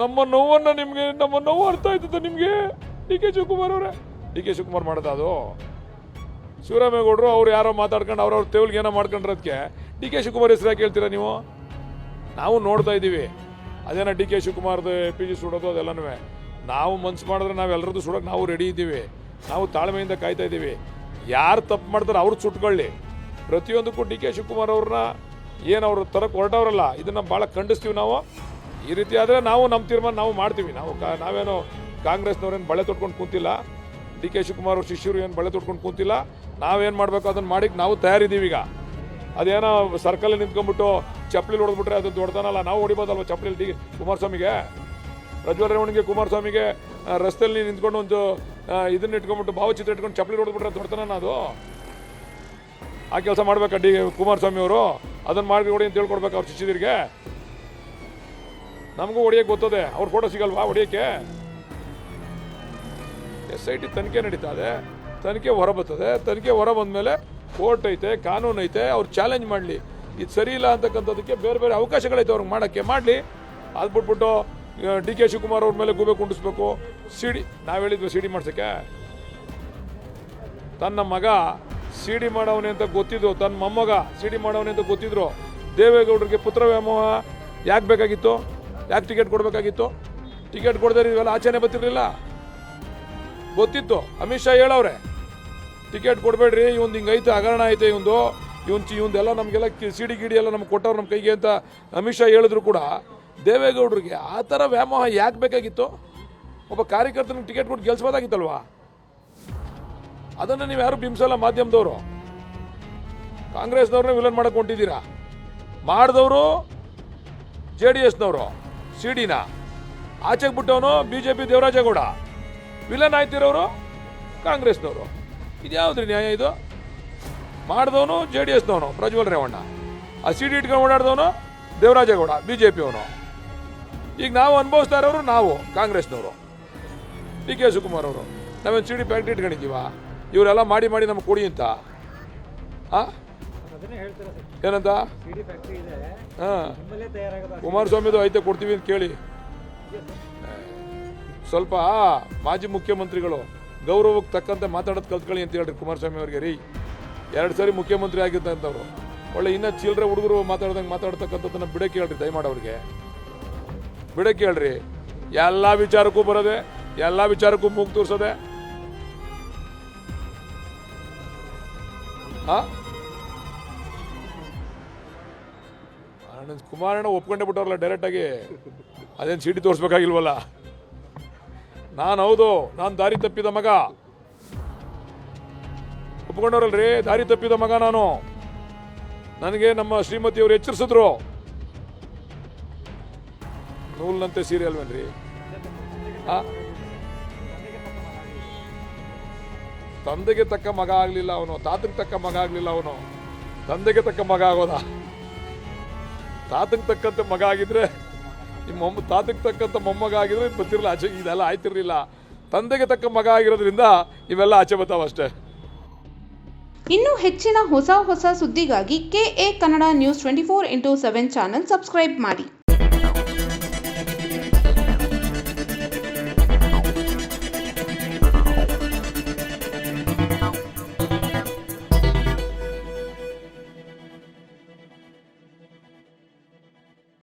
ನಮ್ಮ ನೋವನ್ನು ನಿಮಗೆ, ನಮ್ಮ ನೋವು ಅರ್ಥ ಆಯ್ತದ ನಿಮಗೆ? ಡಿ ಕೆ ಶಿವಕುಮಾರ್ ಅವರೇ. ಡಿ ಕೆ ಶಿವಕುಮಾರ್ ಮಾಡೋದು ಅದು. ಶಿವರಾಮೇಗೌಡರು ಅವ್ರು ಯಾರೋ ಮಾತಾಡ್ಕೊಂಡು ಅವ್ರವ್ರ ತೇವಲ್ಗೆ ಏನೋ ಮಾಡ್ಕೊಂಡಿರೋದಕ್ಕೆ ಡಿ ಕೆ ಶಿವಕುಮಾರ್ ಹೆಸರು ಯಾಕೆ ಹೇಳ್ತೀರಾ ನೀವು? ನಾವು ನೋಡ್ತಾ ಇದ್ದೀವಿ. ಅದೇನ ಡಿ ಕೆ ಶಿವಕುಮಾರ್ದು ಪಿ ಜಿ ಸುಡೋದು ಅದೆಲ್ಲನೂ. ನಾವು ಮನ್ಸು ಮಾಡಿದ್ರೆ ನಾವೆಲ್ಲರದ್ದು ಸುಡೋಕೆ ನಾವು ರೆಡಿ ಇದ್ದೀವಿ. ನಾವು ತಾಳ್ಮೆಯಿಂದ ಕಾಯ್ತಾ ಇದ್ದೀವಿ. ಯಾರು ತಪ್ಪು ಮಾಡ್ತಾರೆ ಅವ್ರು ಸುಟ್ಕೊಳ್ಳಿ. ಪ್ರತಿಯೊಂದಕ್ಕೂ ಡಿ ಕೆ ಶಿವಕುಮಾರ್ ಅವ್ರನ್ನ ಏನು ಅವರು ತರಕ್ಕೆ ಹೊರಟವ್ರಲ್ಲ ಇದನ್ನು ಭಾಳ ಖಂಡಿಸ್ತೀವಿ ನಾವು. ಈ ರೀತಿ ಆದರೆ ನಾವು ನಮ್ಮ ತೀರ್ಮಾನ ನಾವು ಮಾಡ್ತೀವಿ. ನಾವು ಕಾ ನಾವೇನು ಕಾಂಗ್ರೆಸ್ನವ್ರೇನು ಬಳೆ ತೊಟ್ಕೊಂಡು ಕೂತಿಲ್ಲ, ಡಿ ಕೆ ಶಿವಕುಮಾರ್ ಅವ್ರ ಶಿಷ್ಯರು ಏನು ಬಳೆ ತೊಟ್ಕೊಂಡು ಕೂತಿಲ್ಲ, ನಾವೇನು ಮಾಡಬೇಕು ಅದನ್ನು ಮಾಡಿ ನಾವು ತಯಾರಿದ್ದೀವಿ ಈಗ. ಅದೇನೋ ಸರ್ಕಲ್ ನಿಂತ್ಕೊಂಡ್ಬಿಟ್ಟು ಚಪ್ಪಲಿ ಹೊಡೆದ್ಬಿಟ್ರೆ ಅದು ದೊಡ್ಡದನಲ್ಲ ನಾವು ಹೊಡಿಬೋದಲ್ವ ಚಪ್ಪಲಿ ಡಿ ಕುಮಾರಸ್ವಾಮಿಗೆ? ಪ್ರಜ್ವಲ್ ರೇವಣಿಗೆ ಕುಮಾರಸ್ವಾಮಿಗೆ ರಸ್ತೆಯಲ್ಲಿ ನಿಂತ್ಕೊಂಡು ಒಂದು ಇದನ್ನ ಇಟ್ಕೊಂಡ್ಬಿಟ್ಟು ಭಾವಚಿತ್ರ ಇಟ್ಕೊಂಡು ಚಪ್ಪಲಿ ಹೊಡೆದ್ಬಿಟ್ರೆ ದೊಡ್ಡತನ ಅದು? ಆ ಕೆಲಸ ಮಾಡ್ಬೇಕಾ ಡಿ ಕುಮಾರಸ್ವಾಮಿ ಅವರು ಅದನ್ನು ಮಾಡಿ ಹೊಡಿ ಅಂತ ಹೇಳ್ಕೊಡ್ಬೇಕು ಅವ್ರ ಶಿಷ್ಯರಿಗೆ? ನಮಗೂ ಹೊಡಿಯಕ್ಕೆ ಗೊತ್ತದೆ ಅವ್ರ ಫೋಟೋ ಸಿಗಲ್ವಾ ಹೊಡಿಯಕ್ಕೆ? ಎಸ್ ಐ ಟಿ ತನಿಖೆ ನಡೀತಾ ಇದೆ. ತನಿಖೆ ಹೊರ ಬರ್ತದೆ. ತನಿಖೆ ಹೊರ ಬಂದಮೇಲೆ ಕೋರ್ಟ್ ಐತೆ, ಕಾನೂನು ಐತೆ, ಅವ್ರು ಚಾಲೆಂಜ್ ಮಾಡಲಿ. ಇದು ಸರಿ ಇಲ್ಲ ಅಂತಕ್ಕಂಥದ್ದಕ್ಕೆ ಬೇರೆ ಬೇರೆ ಅವಕಾಶಗಳೈತೆ ಅವ್ರಿಗೆ ಮಾಡೋಕ್ಕೆ. ಮಾಡಲಿ. ಅದು ಬಿಟ್ಬಿಟ್ಟು ಡಿ ಕೆ ಶಿವಕುಮಾರ್ ಅವ್ರ ಮೇಲೆ ಗೂಬೆ ಕುಂಡಿಸ್ಬೇಕು. ಸಿ ಡಿ ನಾವು ಹೇಳಿದ್ವಿ ಸಿ ಡಿ ಮಾಡ್ಸೋಕ್ಕೆ. ತನ್ನ ಮಗ ಸಿ ಡಿ ಮಾಡವನೆ ಅಂತ ಗೊತ್ತಿದ್ರು ತನ್ನ ಮೊಮ್ಮಗ ಸಿ ಡಿ ಮಾಡವನೆ ಅಂತ ಗೊತ್ತಿದ್ರು. ದೇವೇಗೌಡರಿಗೆ ಪುತ್ರ ವ್ಯಾಮೋಹ ಯಾಕೆ ಬೇಕಾಗಿತ್ತು? ಯಾಕೆ ಟಿಕೆಟ್ ಕೊಡಬೇಕಾಗಿತ್ತು? ಟಿಕೆಟ್ ಕೊಡದೇ ಇವೆಲ್ಲ ಆಚೆನೆ ಬರ್ತಿರಲಿಲ್ಲ. ಗೊತ್ತಿತ್ತು. ಅಮಿತ್ ಶಾ ಹೇಳವ್ರೆ ಟಿಕೆಟ್ ಕೊಡಬೇಡ್ರಿ ಇವಂದು ಹಿಂಗೈತೆ ಹಗರಣ ಐತೆ ಇವಂದು ಇವನ್ ಇವಂದೆಲ್ಲ ನಮಗೆಲ್ಲ ಸಿಡಿ ಗಿಡಿ ಎಲ್ಲ ನಮ್ಗೆ ಕೊಟ್ಟವ್ರು ನಮ್ಮ ಕೈಗೆ ಅಂತ ಅಮಿತ್ ಶಾ ಹೇಳಿದ್ರು ಕೂಡ. ದೇವೇಗೌಡರಿಗೆ ಆ ಥರ ವ್ಯಾಮೋಹ ಯಾಕೆ ಬೇಕಾಗಿತ್ತು? ಒಬ್ಬ ಕಾರ್ಯಕರ್ತನಿಗೆ ಟಿಕೆಟ್ ಕೊಟ್ಟು ಗೆಲ್ಸ್ಬೋದಾಗಿತ್ತಲ್ವಾ? ಅದನ್ನು ನೀವು ಯಾರು ಬಿಂಬಿಸಲ್ಲ ಮಾಧ್ಯಮದವರು? ಕಾಂಗ್ರೆಸ್ನವ್ರನ್ನ ವಿಲನ್ ಮಾಡಕ್ಕೆ ಹೊಂಟಿದ್ದೀರಾ? ಮಾಡಿದವರು ಜೆ ಡಿ ಎಸ್ನವರು. ಸಿ ಡಿನ ಆಚೆಗೆ ಬಿಟ್ಟವನು B J P Devarajegowda. Villain ಆಯ್ತಿರೋರು ಕಾಂಗ್ರೆಸ್ನವರು. ಇದ್ಯಾವ್ದ್ರಿ ನ್ಯಾಯ ಇದು? ಮಾಡಿದವನು ಜೆ ಡಿ ಎಸ್ನವನು ಪ್ರಜ್ವಲ್ ರೇವಣ್ಣ. ಆ ಸಿ ಡಿ ಇಟ್ಕೊಂಡು ಓಡಾಡಿದವನು ದೇವರಾಜೇಗೌಡ ಬಿ ಜೆ ಪಿಯವನು ಈಗ ನಾವು ಅನುಭವಿಸ್ತಾ ಇರೋರು ನಾವು, ಕಾಂಗ್ರೆಸ್ನವರು. ಡಿ ಕೆ ಶಿವಕುಮಾರ್ ಅವರು. ನಾವೇನು ಸಿ ಡಿ ಫ್ಯಾಕ್ಟ್ರಿ ಇಟ್ಕೊಂಡಿದ್ದೀವ? ಇವರೆಲ್ಲ ಮಾಡಿ ಮಾಡಿ ನಮ್ಗೆ ಕೊಡಿ ಅಂತ. ಸರ್ ಏನಂತ? ಹಾಂ. ಕುಮಾರಸ್ವಾಮಿದು ಐತೆ ಕೊಡ್ತೀವಿ ಅಂತ ಕೇಳಿ. ಸ್ವಲ್ಪ ಮಾಜಿ ಮುಖ್ಯಮಂತ್ರಿಗಳು ಗೌರವಕ್ಕೆ ತಕ್ಕಂತೆ ಮಾತಾಡೋದು ಕಲ್ತ್ಕೊಳ್ಳಿ ಅಂತ ಹೇಳ್ರಿ ಕುಮಾರಸ್ವಾಮಿ ಅವ್ರಿಗೆ ರೀ. ಎರಡು ಸಾರಿ ಮುಖ್ಯಮಂತ್ರಿ ಆಗಿದ್ದಂಥವ್ರು. ಒಳ್ಳೆ ಇನ್ನೂ ಚಿಲ್ಲರೆ ಹುಡುಗರು ಮಾತಾಡ್ದಂಗೆ ಮಾತಾಡ್ತಕ್ಕಂಥದ್ದನ್ನ ಬಿಡಕ್ಕೆ ಹೇಳ್ರಿ ದಯಮಾಡಿ ಅವ್ರಿಗೆ. ಬಿಡಕ್ಕೆ ಹೇಳ್ರಿ ಎಲ್ಲ ವಿಚಾರಕ್ಕೂ ಬರೋದೆ ಎಲ್ಲ ವಿಚಾರಕ್ಕೂ ಮೂಗು ತೋರಿಸೋದೆ. ಆ ಆನಂದ್ ಕುಮಾರಣ್ಣ ಒಪ್ಕೊಂಡೇ ಬಿಟ್ಟವ್ರಲ್ಲ ಡೈರೆಕ್ಟಾಗಿ ಅದೇನು ಸೀಟಿ ತೋರಿಸ್ಬೇಕಾಗಿಲ್ವಲ್ಲ? ನಾನು ಹೌದು, ನಾನು ದಾರಿ ತಪ್ಪಿದ ಮಗ. ಒಪ್ಕೊಂಡವ್ರಲ್ರಿ, ದಾರಿ ತಪ್ಪಿದ ಮಗ ನಾನು. ನನಗೆ ನಮ್ಮ ಶ್ರೀಮತಿಯವರು ಎಚ್ಚರಿಸಿದ್ರು. ನೂಲ್ನಂತೆ ಸೀರೆ ಅಲ್ವೇನ್ರಿ? ತಂದೆಗೆ ತಕ್ಕ ಮಗ ಆಗಲಿಲ್ಲ ಅವನು ತಾತಕ್ಕೆ ತಕ್ಕ ಮಗ ಆಗಲಿಲ್ಲ ಅವನು. ತಂದೆಗೆ ತಕ್ಕ ಮಗ ಆಗೋದ? ತಾತಕ್ಕೆ ತಕ್ಕಂತ ಮಗ ಆಗಿದ್ರೆ ನಿಮ್ಮ ಮೊಮ್ಮ ತಾತಕ್ಕೆ ತಕ್ಕಂತ ಮೊಮ್ಮಗ ಆಗಿದ್ರೆ ಇದು ಬರ್ತಿರಲಿಲ್ಲ ಆಚೆ ಇದೆಲ್ಲ ಆಯ್ತಿರ್ಲಿಲ್ಲ. ತಂದೆಗೆ ತಕ್ಕ ಮಗ ಆಗಿರೋದ್ರಿಂದ ಇವೆಲ್ಲ ಆಚೆ ಬರ್ತಾವ ಅಷ್ಟೇ. ಇನ್ನು ಹೆಚ್ಚಿನ ಹೊಸ ಹೊಸ ಸುದ್ದಿಗಾಗಿ K A Kannada news twenty four into seven channel subscribe ಮಾಡಿ.